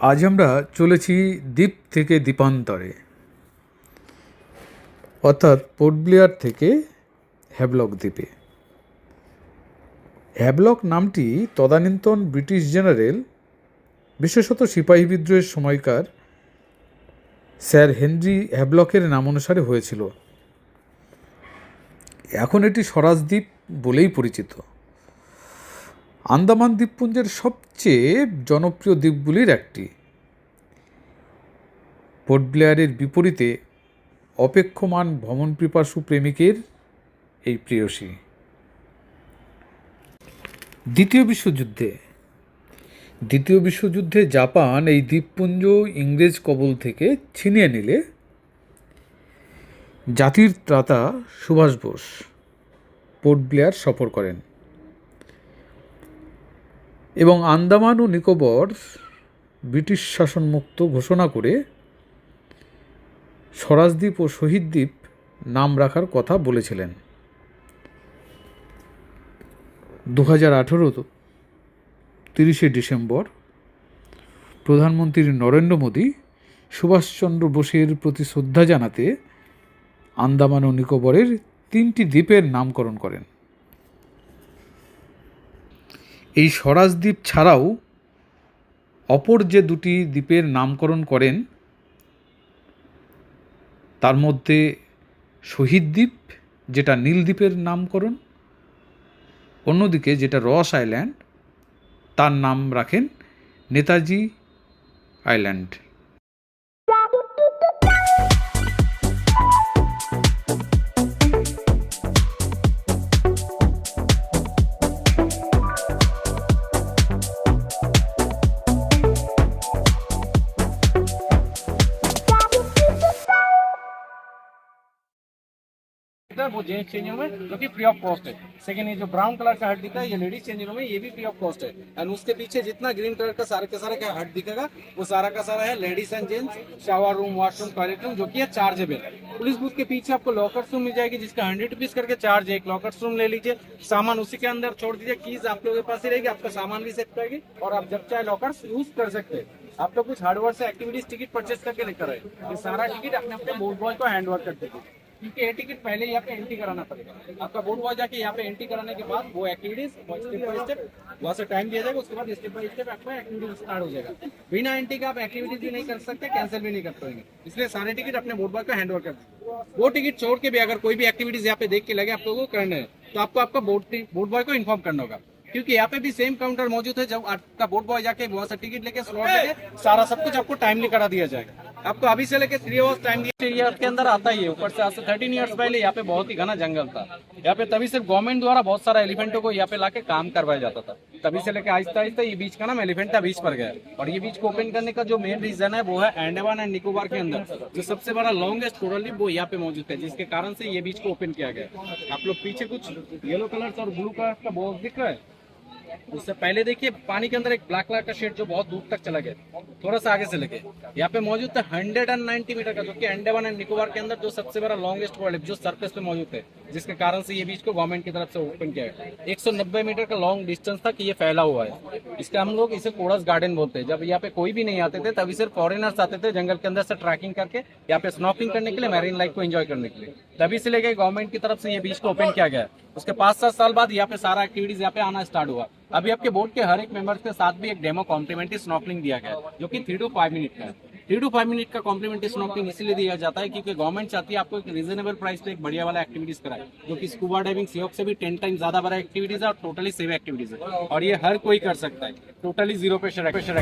আজ আমরা চলেছি দ্বীপ থেকে দ্বীপান্তরে, অর্থাৎ পোর্ট ব্লেয়ার থেকে হ্যাভলক দ্বীপে। হ্যাভলক নামটি তদানীন্তন ব্রিটিশ জেনারেল, বিশেষত সিপাহী বিদ্রোহের সময়কার স্যার হেনরি হ্যাভলকের নাম অনুসারে হয়েছিল। এখন এটি স্বরাজ দ্বীপ বলেই পরিচিত। আন্দামান দ্বীপপুঞ্জের সবচেয়ে জনপ্রিয় দ্বীপগুলির একটি। পোর্ট ব্লেয়ারের বিপরীতে অপেক্ষমান ভ্রমণ পিপাসু প্রেমিকের এই প্রেয়সী। দ্বিতীয় বিশ্বযুদ্ধে। দ্বিতীয় বিশ্বযুদ্ধে জাপান এই দ্বীপপুঞ্জ ইংরেজ কবল থেকে ছিনিয়ে নিলে জাতির ত্রাতা সুভাষ বোস পোর্ট ব্লেয়ার সফর করেন। এবং আন্দামান ও নিকোবর ব্রিটিশ শাসনমুক্ত ঘোষণা করে স্বরাজদ্বীপ ও শহীদ দ্বীপ নাম রাখার কথা বলেছিলেন। দু হাজার আঠেরো তিরিশে ডিসেম্বর প্রধানমন্ত্রী নরেন্দ্র মোদী সুভাষচন্দ্র বোসের প্রতি শ্রদ্ধা জানাতে আন্দামান ও নিকোবরের তিনটি দ্বীপের নামকরণ করেন। এই স্বরাজ দ্বীপ ছাড়াও অপর যে দুটি দ্বীপের নামকরণ করেন, তার মধ্যে শহীদ দ্বীপ, যেটা নীলদ্বীপের নামকরণ, অন্যদিকে যেটা রস আইল্যান্ড, তার নাম রাখেন নেতাজি আইল্যান্ড। है, वो जेंट्स चेंजिंग रूम है जो कि फ्री ऑफ़ कॉस्ट है। सेकंड ये जो ब्राउन कलर का हट दिखा है, ये लेडीज़ चेंजिंग रूम है ये भी फ्री ऑफ़ कॉस्ट है। एंड उसके पीछे जितना ग्रीन कलर का सारे के सारा क्या हट दिखेगा, वो सारा का सारा है ladies and gents shower room washroom toilet room जो की है चार्जेबल पुलिस बूथ के पीछे आपको लॉकर्स रूम मिल जाएगी, जिसका हंड्रेड रुपीज़ करके चार्ज है। एक लॉकर्स रूम ले लीजिए, सामान उसी के अंदर छोड़ दीजिए कीज आप लोगों के पास ही रहेगी, आपका सामान भी सेट करेगी, और आप जब चाहे लॉकर्स यूज़ कर सकते हैं। आप लोग कुछ हार्डवेयर से एक्टिविटीज़ टिकट परचेज करके लेकर आए। सारा टिकट अपने अपने बोर्ड बॉय को हैंड ओवर कर दीजिए क्योंकि ये टिकट पहले यहाँ पे एंट्री कराना पड़ेगा। आपका बोर्ड बॉय जाके यहाँ पे एंट्री कराने के बाद वो एक्टिविटीज़ स्टेप बाय स्टेप वहाँ से टाइम दिया जाएगा, उसके बाद स्टेप बाय स्टेप आपका एक्टिविटीज़ स्टार्ट हो जाएगा। बिना एंट्री का आप एक्टिविटीज़ भी नहीं कर सकते कैंसिल भी नहीं कर पाएँगे। इसलिए सारे टिकट अपने बोर्ड बॉय को हैंड ओवर कर दीजिए। वो टिकट छोड़ के भी अगर कोई भी एक्टिविटीज़ यहाँ पे देख के लगे आप लोगों को करना है तो आपको आपका बोर्ड बोर्ड बॉय को इन्फॉर्म करना होगा। क्योंकि यहाँ पे भी सेम काउंटर मौजूद है, जब आपका बोर्ड बॉय जाके वहाँ से टिकट लेके स्लॉट लेके सारा सब कुछ आपको टाइमली करा दिया जाएगा। आपको अभी से लेके थ्री आवर्स टाइम एरिया के अंदर आता ही है, ऊपर से आज से थर्टीन ईयर्स पहले यहाँ पे बहुत ही घना जंगल था। यहाँ पे तभी सिर्फ़ गवर्नमेंट द्वारा बहुत सारा एलिफेंटों को यहाँ पे लाके काम करवाया जाता था। तभी से लेके आहिस्ता आहिस्ता ये बीच का नाम एलिफेंटा बीच पर गया और ये बीच को ओपन करने का जो मेन रीजन है वो है एंडेमान एंड निकोबार के अंदर, जो सबसे बड़ा लॉन्गेस्ट कोरल वो यहाँ पे मौजूद है, जिसके कारण से ये बीच को ओपन किया गया आप लोग पीछे कुछ येलो कलर और ब्लू कलर का बॉक्स दिख रहा है? उससे पहले देखिए, पानी के अंदर एक ब्लैक कलर का शेड जो बहुत दूर तक चला गया, थोड़ा सा आगे से लगे। यहाँ पे मौजूद था हंड्रेड एंड नाइन्टी मीटर का, जो कि अंडमान एंड निकोबार के अंदर जो सबसे बड़ा लॉन्गेस्ट वर्ल्ड जो सरफेस पे मौजूद है जिसके कारण से ये बीच को गवर्नमेंट की तरफ़ से ओपन किया गया। 190 मीटर का लॉन्ग डिस्टेंस तक ये फैला हुआ है। इसका हम लोग इसे कोड़स गार्डन बोलते हैं। जब यहाँ पे कोई भी नहीं आते थे, तभी सिर्फ़ फॉरेनर्स आते थे जंगल के अंदर से ट्रैकिंग करके, यहाँ पे स्नॉकिंग करने के लिए मैरीन लाइफ को एंजॉय करने के लिए। तभी से लेके गवर्नमेंट की तरफ़ से ये बीच को ओपन किया गया। उसके पाँच सात साल बाद यहाँ पे सारा एक्टिविटीज़ यहाँ पे आना स्टार्ट हुआ। अभी आपके बोर्ड के हर एक मेंबर्स के साथ भी एक डेमो कॉम्प्लीमेंट्री स्नॉकलिंग दिया गया जो कि थ्री टू फाइव मिनट का है। थ्री टू फाइव मिनट का कॉम्प्लीमेंट्री स्नॉकलिंग इसलिए दिया जाता है क्योंकि गवर्नमेंट चाहती है आपको एक रीजनेबल प्राइस पे एक बढ़िया वाला एक्टिविटीज़ कराए, जो कि स्कूबा डाइविंग सीओक से भी टेन टाइम ज़्यादा बड़ा एक्टिविटीज़ है और टोटली सेव एक्टिविटीज़ है। और ये हर कोई कर सकता है टोटली ज़ीरो प्रेशर प्रेशर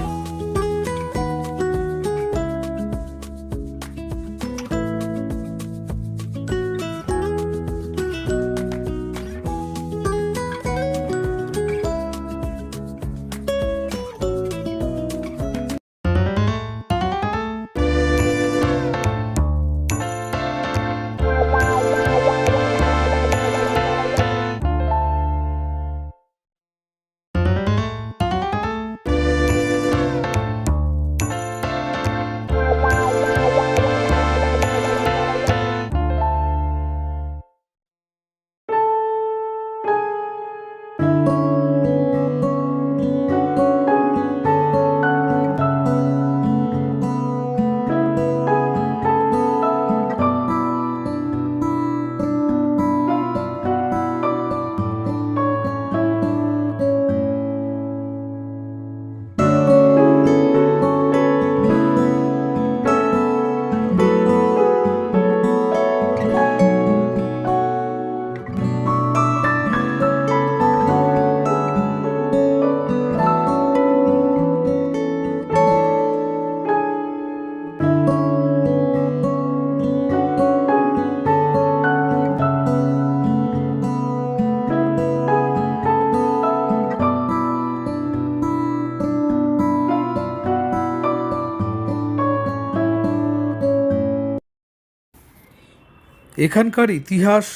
এখানকার ইতিহাস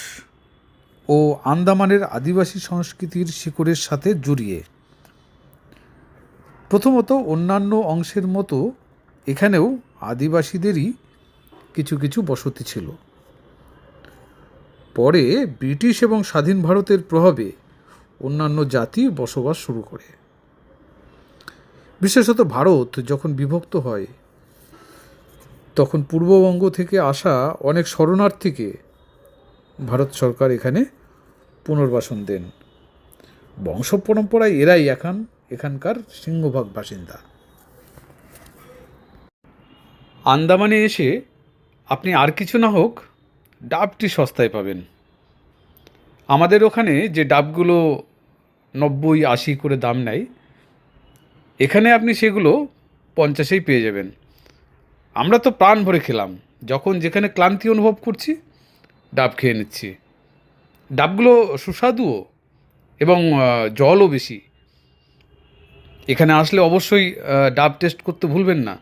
ও আন্দামানের আদিবাসী সংস্কৃতির শিকড়ের সাথে জড়িয়ে। প্রথমত অন্যান্য অংশের মতো এখানেও আদিবাসীদেরই কিছু কিছু বসতি ছিল। পরে ব্রিটিশ এবং স্বাধীন ভারতের প্রভাবে অন্যান্য জাতি বসবাস শুরু করে। বিশেষত ভারত যখন বিভক্ত হয় তখন পূর্ববঙ্গ থেকে আসা অনেক শরণার্থীকে ভারত সরকার এখানে পুনর্বাসন দেন। বংশ পরম্পরায় এরাই এখন, এখানকার সিংহভাগ বাসিন্দা। আন্দামানে এসে আপনি আর কিছু না হোক, ডাবটি সস্তায় পাবেন। আমাদের ওখানে যে ডাবগুলো নব্বই আশি করে দাম নেয়, এখানে আপনি সেগুলো পঞ্চাশেই পেয়ে যাবেন। আমরা তো প্রাণ ভরে খেলাম। যখন যেখানে ক্লান্তি অনুভব করছি, ডাব খেয়ে নিচ্ছি। ডাবগুলো সুস্বাদুও এবং জলও বেশি। এখানে আসলে অবশ্যই ডাব টেস্ট করতে ভুলবেন না।